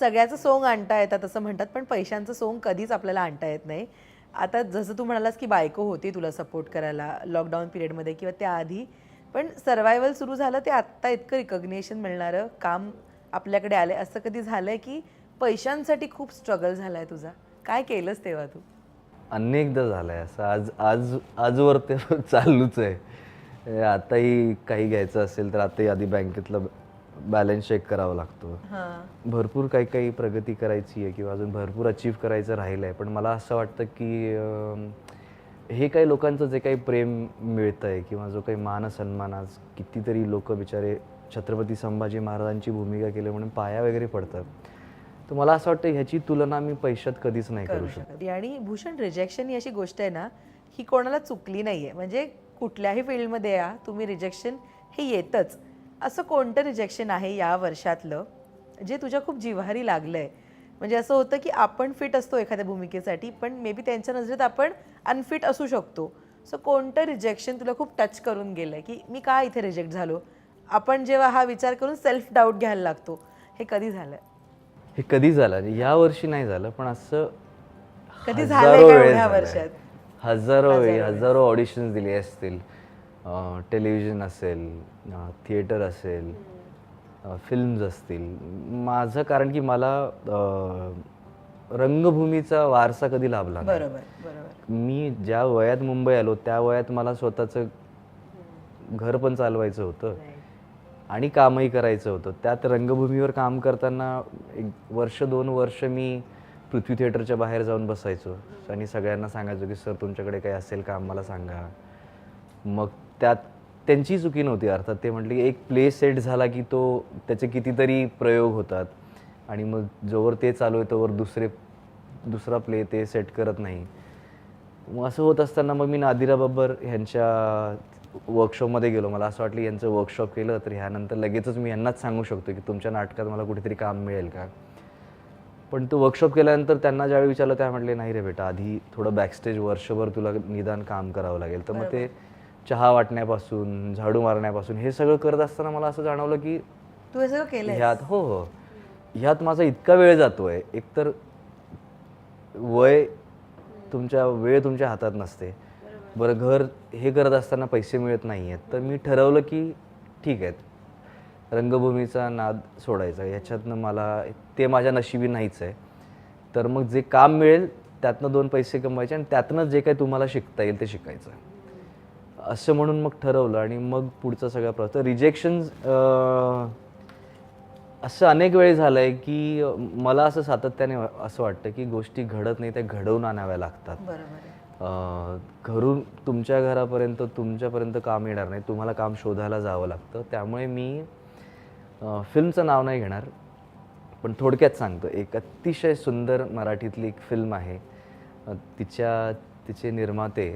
सगळ्याचं सोंग आणता येतात असं म्हणतात पण पैशांचं सोंग कधीच आपल्याला आणता येत नाही. आता जसं तू म्हणालास की बायको होती तुला सपोर्ट करायला लॉकडाऊन पिरियडमध्ये किंवा त्याआधी पण सर्वायवल सुरू झालं ते आत्ता इतकं रिकग्नेशन मिळणारं काम आपल्याकडे आलं आहे असं कधी झालं आहे की पैशांसाठी खूप स्ट्रगल झाला आहे तुझा? काय केलंस तेव्हा तू? अनेकदा झालं आहे असं. आज आज आजवर ते चालूच आहे. आताही काही घ्यायचं असेल तर आताही आधी बँकेतलं बॅलन्स चेक करावा लागतो. हां. भरपूर काही काही प्रगती करायची आहे किंवा अजून भरपूर अचीव करायचं राहिलं आहे पण मला असं वाटतं की हे काही लोकांचं जे काही प्रेम मिळतं आहे किंवा जो काही मान सन्मान आज कितीतरी लोक बिचारे छत्रपती संभाजी महाराजांची भूमिका केली म्हणून पाया वगैरे पडतात. तर मला असं वाटतं ह्याची तुलना मी पैशात कधीच नाही करू शकत. शकत. आणि भूषण रिजेक्शन ही अशी गोष्ट आहे ना ही कोणाला चुकली नाहीये. म्हणजे कुठल्याही फील्डमध्ये या तुम्ही रिजेक्शन हे येतच. असं कोणतं रिजेक्शन आहे या वर्षातलं? जे तुझ्या खूप जिव्हारी लागलंय. म्हणजे असं होतं की आपण फिट असतो एखाद्या भूमिकेसाठी पण मे बी त्यांच्या नजरेत आपण अनफिट असू शकतो. सो कोणतं रिजेक्शन तुला खूप टच करून गेलंय? की मी का इथे रिजेक्ट झालो? आपण जेव्हा हा विचार करून सेल्फ डाऊट घ्यायला लागतो. हे कधी झालंय? हे कधी झालं? या वर्षी नाही झालं पण असं कधी झालंय. वर्षात? हजारो हजारो ऑडिशन्स दिले असतील. टेलिव्हिजन असेल थिएटर असेल फिल्म्स असतील. माझं कारण की मला रंगभूमीचा वारसा कधी लाभला नाही. बरोबर बरोबर. मी ज्या वयात मुंबई आलो त्या वयात मला स्वतःचं घर पण चालवायचं होतं. आणि कामही करायचं होतं. त्यात रंगभूमीवर काम करताना एक वर्ष दोन वर्ष मी पृथ्वी थिएटरच्या बाहेर जाऊन बसायचो. आणि सगळ्यांना सांगायचो की सर तुमच्याकडे काही असेल काम मला सांगा. मग त्यात त्यांची चुकी नव्हती अर्थात ते म्हटले की एक प्ले सेट झाला की तो त्याचे कितीतरी प्रयोग होतात. आणि मग जोवर ते चालू आहे तोवर दुसरे दुसरा प्ले ते सेट करत नाही. मग असं होत असताना मग मी नादिरा बब्बर ह्यांच्या वर्कशॉपमध्ये गेलो. मला असं वाटलं यांचं वर्कशॉप केलं तर ह्यानंतर लगेचच मी यांनाच सांगू शकतो की तुमच्या नाटकात मला कुठेतरी काम मिळेल का? पण तो वर्कशॉप केल्यानंतर त्यांना ज्यावेळी विचारलं त्या म्हटले नाही रे बेटा आधी थोडं बॅकस्टेज वर्षभर तुला निदान काम करावं लागेल. तर मग ते चहा वाटण्यापासून झाडू मारण्यापासून हे सगळं करत असताना मला असं जाणवलं की तू हे सगळं केलंय ह्यात हो हो. ह्यात माझा इतका वेळ जातोय. एकतर वय तुमच्या वेळ तुमच्या हातात नसते. बरं घर हे करत असताना पैसे मिळत नाही आहेत तर मी ठरवलं की ठीक आहे. रंगभूमीचा नाद सोडायचा. याच्यातनं मला ते माझ्या नशिबी नाहीच आहे. तर मग जे काम मिळेल त्यातनं दोन पैसे कमवायचे आणि त्यातनं जे काही तुम्हाला शिकता येईल ते शिकायचं. असं म्हणून मग ठरवलं आणि मग पुढचा सगळा प्रवास. तर रिजेक्शन्स असं अनेक वेळी झालं आहे की मला असं सातत्याने असं वाटतं की गोष्टी घडत नाही त्या घडवून आणाव्या लागतात. घरून तुमच्या घरापर्यंत तुमच्यापर्यंत काम येणार नाही. तुम्हाला काम शोधायला जावं लागतं. त्यामुळे मी फिल्मचं नाव नाही घेणार पण थोडक्यात सांगतो. एक अतिशय सुंदर मराठीतली एक फिल्म आहे. तिच्या तिचे निर्माते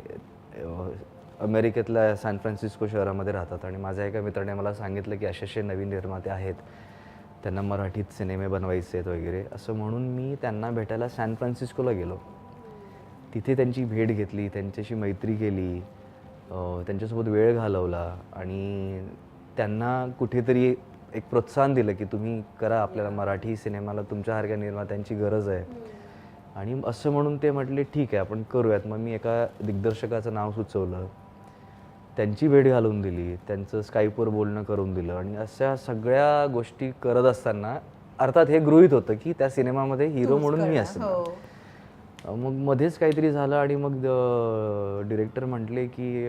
अमेरिकेतल्या सॅन फ्रान्सिस्को शहरामध्ये राहतात. आणि माझ्या एका मित्राने मला सांगितलं की असे असे नवीन निर्माते आहेत. त्यांना मराठीत सिनेमे बनवायचे आहेत वगैरे. असं म्हणून मी त्यांना भेटायला सॅन फ्रान्सिस्कोला गेलो. तिथे त्यांची भेट घेतली त्यांच्याशी मैत्री केली त्यांच्यासोबत वेळ घालवला. आणि त्यांना कुठेतरी एक प्रोत्साहन दिलं की तुम्ही करा आपल्याला मराठी सिनेमाला तुमच्यासारख्या निर्मात्यांची गरज आहे. आणि असं म्हणून ते म्हटले ठीक आहे आपण करूयात. मग मी एका दिग्दर्शकाचं नाव सुचवलं. त्यांची भेट घालून दिली त्यांचं स्काईपवर बोलणं करून दिलं आणि अशा सगळ्या गोष्टी करत असताना अर्थात हे गृहीत होतं की त्या सिनेमामध्ये हिरो म्हणून मी असणार हो अं, मग मध्येच काहीतरी झालं आणि मग डिरेक्टर म्हटले की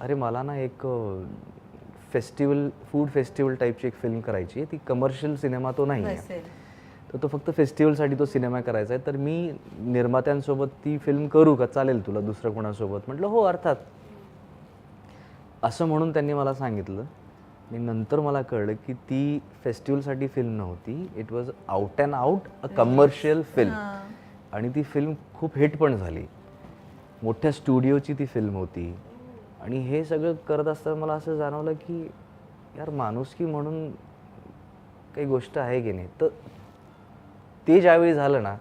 अरे मला ना एक फेस्टिवल फूड फेस्टिवल टाईपची एक फिल्म करायची आहे. ती कमर्शियल सिनेमा तो नाही आहे तर तो फक्त फेस्टिवलसाठी तो सिनेमा करायचा आहे. तर मी निर्मात्यांसोबत ती फिल्म करू का? चालेल तुला दुसरं कोणासोबत? म्हटलं हो अर्थात. असं म्हणून त्यांनी मला सांगितलं. आणि नंतर मला कळलं की ती फेस्टिवलसाठी फिल्म नव्हती. It was out and out a commercial film आणि ती फिल्म खूप हिट पण झाली. मोठ्या स्टुडिओची ती फिल्म होती. आणि हे सगळं करत असताना मला असं जाणवलं की यार माणुसकी म्हणून काही गोष्ट आहे की नाही? तर ते ज्यावेळी झालं ना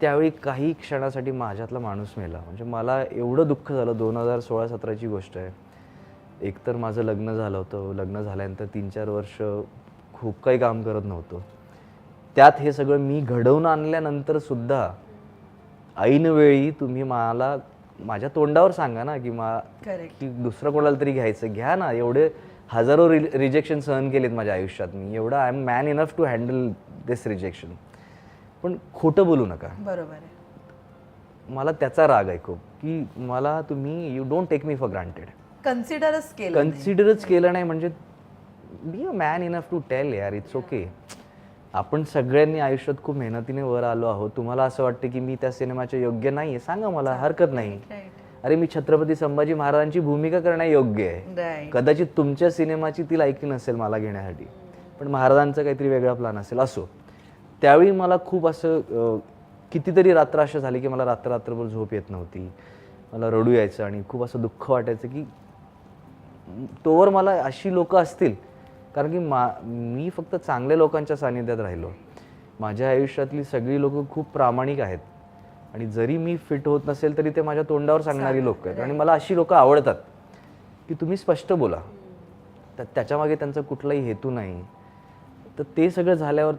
त्यावेळी काही क्षणासाठी माझ्यातला माणूस मेला. म्हणजे मला एवढं दुःख झालं दोन हजार सोळा सतराची गोष्ट आहे. एकतर माझं लग्न झालं होतं. लग्न झाल्यानंतर तीन चार वर्ष खूप काही काम करत नव्हतं. त्यात हे सगळं मी घडवून आणल्यानंतर सुद्धा ऐनवेळी तुम्ही मला माझ्या तोंडावर सांगा ना की मा की दुसरं कोणाला तरी घ्यायचं. घ्या ना. एवढे हजारो रि रिजेक्शन सहन केलेत माझ्या आयुष्यात मी. एवढा I am man enough to handle this rejection पण खोटं बोलू नका. बरोबर आहे. मला त्याचा राग आहे खूप की मला तुम्ही you don't take me for granted कन्सिडरच केलं नाही. कन्सिडरच केलं नाही. म्हणजे be a man enough to tell यार इट्स ओके आपण सगळ्यांनी आयुष्यात खूप मेहनतीने वर आलो आहोत. तुम्हाला असं वाटतं की मी त्या सिनेमाच्या योग्य नाही आहे सांगा मला हरकत नाही. अरे मी छत्रपती संभाजी महाराजांची भूमिका करणं योग्य आहे. कदाचित तुमच्या सिनेमाची ती लायकी नसेल मला घेण्यासाठी. पण महाराजांचा काहीतरी वेगळा प्लान असेल. असो. त्यावेळी मला खूप असं कितीतरी रात्र अशा झाली की मला रात्र रात्रभर झोप येत नव्हती. मला रडू यायचं आणि खूप असं दुःख वाटायचं की तोवर मला अशी लोक असतील कारण की मा मी फक्त चांगल्या लोकांच्या सानिध्यात राहिलो. माझ्या आयुष्यातली सगळी लोक खूप प्रामाणिक आहेत. आणि जरी मी फिट होत नसेल तरी ते माझ्या तोंडावर सांगणारी लोक आहेत. आणि मला अशी लोक आवडतात की तुम्ही स्पष्ट बोला. तर त्याच्यामागे त्यांचा कुठलाही हेतू नाही. तर ते सगळं झाल्यावर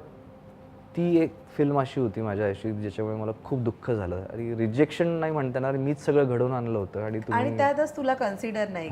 ती एक फिल्म अशी होती माझ्या आयुष्यात ज्याच्यामुळे मला खूप दुःख झालं. आणि रिजेक्शन नाही म्हणता येणार मीच सगळं घडवून आणलं होतं. आणि त्यातच तुला कन्सिडर नाही